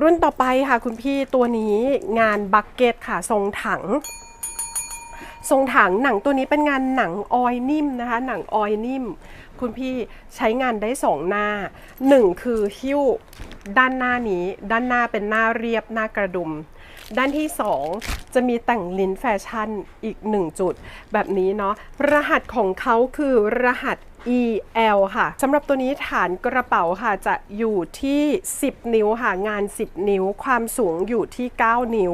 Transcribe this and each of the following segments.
รุ่นต่อไปค่ะคุณพี่ตัวนี้งานบักเก็ตค่ะทรงถัง ทรงถังหนังตัวนี้เป็นงานหนังออยนิ่มนะคะ หนังออยนิ่ม คุณพี่ใช้งานได้สองหน้าหนึ่งคือหิ้วด้านหน้านี้ ด้านหน้าเป็นหน้าเรียบหน้ากระดุม ด้านที่ 2 จะมีแต่งลิ้นแฟชั่นอีก 1 จุด แบบนี้เนาะรหัสของเขาคือรหัส EL ค่ะสำหรับตัวนี้ฐานกระเป๋าค่ะจะอยู่ที่ 10 นิ้วค่ะงาน 10 นิ้ว ความสูงอยู่ที่ 9 นิ้ว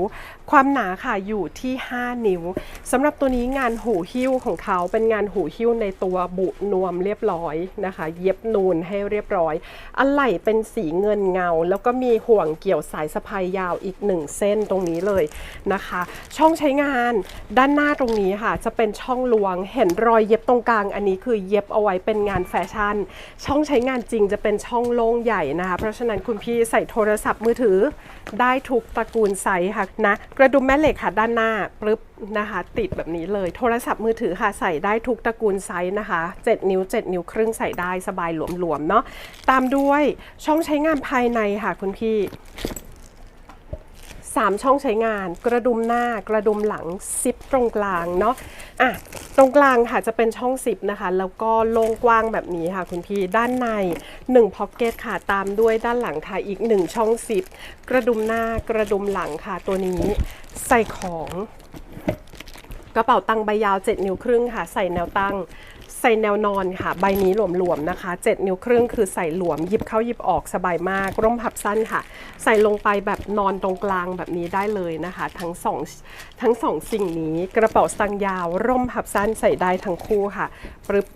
ความหนาค่ะอยู่ที่ 5 นิ้วสำหรับตัวนี้งานหูหิ้วของเขาเป็นงานหูหิ้วในตัวบุนวมเรียบร้อยนะคะ เย็บนูนให้เรียบร้อยอะไหล่เป็นสีเงินเงา แล้วก็มีห่วงเกี่ยวสายสะพายยาวอีกหนึ่งเส้นตรงนี้เลยนะคะ ช่องใช้งานด้านหน้าตรงนี้ค่ะ จะเป็นช่องลวงเห็นรอยเย็บตรงกลางอันนี้คือเย็บเอาไว้เป็นงานแฟชั่น ช่องใช้งานจริงจะเป็นช่องโล่งใหญ่นะคะเพราะฉะนั้นคุณพี่ใส่โทรศัพท์มือถือ ได้ทุกตระกูลไซส์ค่ะนะกระดุมแม่เหล็กค่ะด้านหน้าปึ๊บนะคะติดแบบนี้เลยโทรศัพท์มือถือค่ะใส่ได้ทุกตระกูลไซส์นะคะ 7 นิ้ว 7 นิ้วครึ่งใส่ได้สบายหลวมๆเนาะตามด้วยช่องใช้งานภายในค่ะคุณพี่สามช่องใช้งานกระดุมหน้ากระดุมหลังซิปตรงกลางเนาะอะตรงกลางค่ะจะเป็นช่องซิปนะคะ แล้วก็โล่งกว้างแบบนี้ค่ะคุณพี่ด้านใน1พ็อกเก็ตค่ะตามด้วยด้านหลังค่ะอีก 1 ช่องซิปกระดุมหน้ากระดุมหลังค่ะตัวนี้ใส่ของ กระเป๋าตังค์ใบยาว 7 นิ้วครึ่งค่ะ ใส่แนวตั้ง ส่แนวนอนค่ะ ใบนี้หลวมๆนะคะ 7 นิ้วครึ่งคือใส่หลวม หยิบเข้าหยิบออกสบายมาก ร่มพับสั้นค่ะ ใส่ลงไปแบบนอนตรงกลางแบบนี้ได้เลยนะคะ ทั้งสองทั้งสองสิ่งนี้กระเป๋าสตางค์ยาว ร่มพับสั้นใส่ได้ทั้งคู่ค่ะปรึบ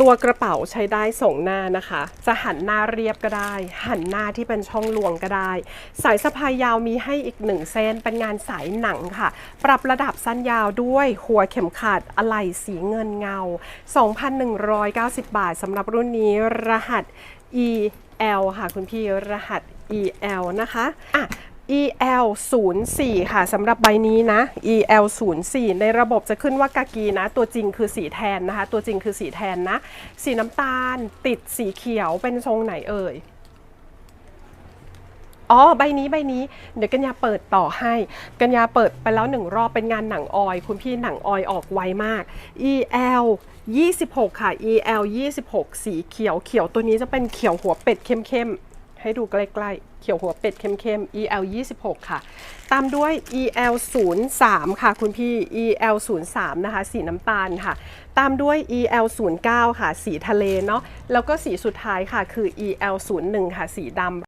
ตัวกระเป๋าใช้ได้สองหน้านะคะ จะหันหน้าเรียบก็ได้ หันหน้าที่เป็นช่องลวงก็ได้ สายสะพายยาวมีให้อีกหนึ่งเส้น เป็นงานสายหนังค่ะ ปรับระดับสั้นยาวด้วยหัวเข็มขัดอะไหล่สีเงินเงา 2,190 บาทสำหรับรุ่นนี้รหัส EL ค่ะคุณพี่รหัส EL นะคะอะ EL 0 4ค่ะสำหรับใบนี้นะ EL 0 4ในระบบจะขึ้นว่ากากีนะ ตัวจริงคือสีแทนนะคะ ตัวจริงคือสีแทนนะ สีน้ำตาลติดสีเขียวเป็นทรงไหนเอ่ยอ๋อใบนี้ใบนี้เดี๋ยวกัญญาเปิดต่อให้ กัญญาเปิดไปแล้วหนึ่งรอบเป็นงานหนังออยคุณพี่หนังออยออกไวมาก EL 26 ค่ะ EL 26 สีเขียวเขียวตัวนี้จะเป็นเขียวหัวเป็ดเข้มๆ ให้ดูใกล้ๆ เขียวหัวเป็ดเข้มๆ EL 26ค่ะ ตามด้วย EL 03ค่ะ คุณพี่ EL 03นะคะ สีน้ำตาลค่ะ ตามด้วย EL 09ค่ะ สีทะเลเนาะ แล้วก็สีสุดท้ายค่ะ คือ EL 01ค่ะ สีดำ